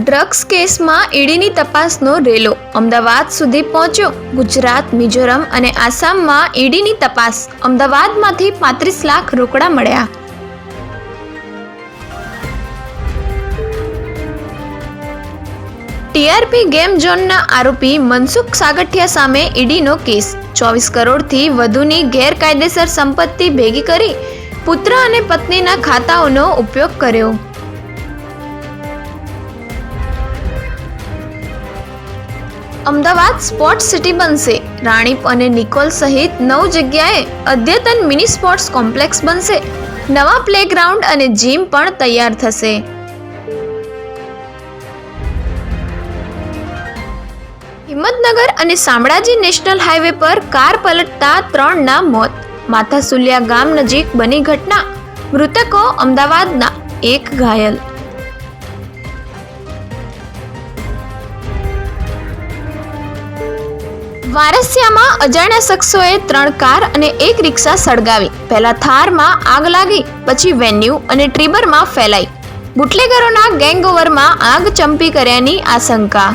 Drugs કેસમાં ઈડીની તપાસનો રેલો. અમદાવાદ સુધી પહોંચ્યો. ગુજરાત, મિઝોરમ અને આસામમાં ઈડીની તપાસ. અમદાવાદમાંથી પાંત્રીસ લાખ રોકડા મળ્યા. ટીઆરપી ગેમ ઝોનના આરોપી મનસુખ સાગઠિયા સામે ઈડીનો કેસ. ચોવીસ કરોડથી વધુની ગેરકાયદેસર સંપત્તિ ભેગી કરી પુત્ર અને પત્નીના ખાતાઓનો ઉપયોગ કર્યો. અમદાવાદ સ્પોર્ટ્સ સિટી બનશે. રાણીપ અને નિકોલ સહિત નવ જગ્યાએ અદ્યતન મિની સ્પોર્ટ્સ કોમ્પ્લેક્સ બનશે. નવા પ્લેગ્રાઉન્ડ અને જીમ પણ તૈયાર થશે. હિંમતનગર અને શામળાજી નેશનલ હાઈવે પર કાર પલટતા ત્રણના મોત. માથાસુલિયા ગામ નજીક બની ઘટના. મૃતકો અમદાવાદના એક ઘાયલ. વારસિયામાં અજાણ્યા શખ્સોએ ત્રણ કાર અને એક રિક્ષા સળગાવી. પહેલા થારમાં આગ લાગી, પછી વેન્યુ અને ટ્રીબરમાં ફેલાઈ. બુટલેગરોના ગેંગઓવરમાં આગ ચંપી કર્યાની આશંકા